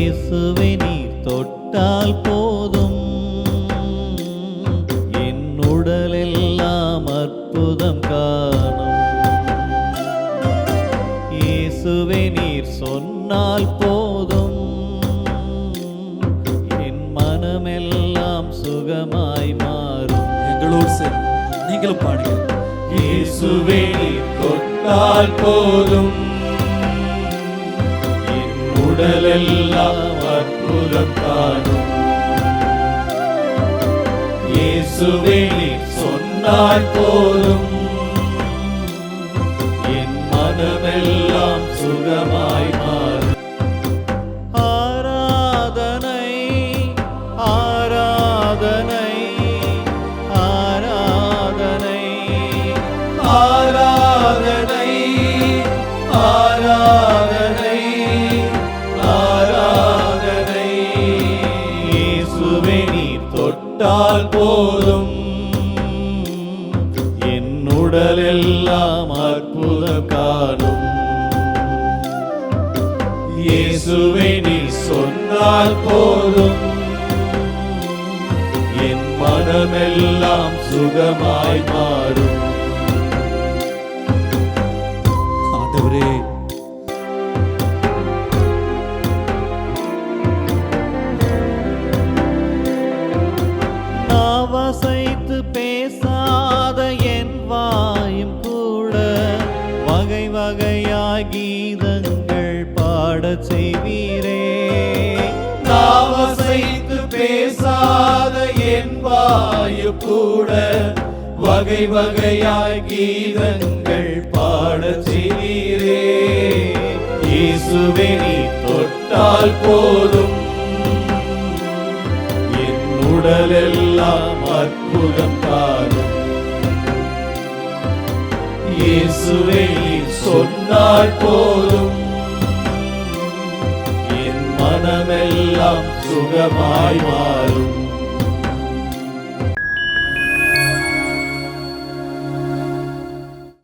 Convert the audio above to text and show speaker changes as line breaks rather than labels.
இயேசுவை நீர் தொட்டால் போதும். என் உடலெல்லாம் அற்புதம் காணும். இயேசுவை நீர் சொன்னால் போதும். என் மனமெல்லாம் சுகமாய் மாறும்.
எங்களோடு சேர்ந்து நீங்களும் பாடுங்க.
இயேசுவே நீர் தொட்டால் போதும். உடலெல்லாம் அற்புதம் காணும் இயேசுவே சொன்னால் போதும். என் மனமெல்லாம் சுகமாய் மாறும்.
ஆராதனை ஆராதனை ஆராதனை.
ஆராதனை. போட்டால் போதும். என் உடலெல்லாம் அற்புதம் காணும். இயேசுவை நீ சொன்னால் போதும். என் மனமெல்லாம் சுகமாய் மாறும்.
ஆண்டவரே
அசைத்து பேசாத என் வாயும் கூட. வகை வகையாய் கீதங்கள் பாடச் செய்வீரே.
நாவசைத்து பேசாத என் வாயு கூட. வகை வகையாய் கீதங்கள் பாடச் செய்வீரே. இயேசுவே நீ தொட்டால் போதும். உடலெல்லாம் அற்புதம் காணும். இயேசுவே சொன்னால் போதும். என் மனமெல்லாம் சுகமாய் மாறும்.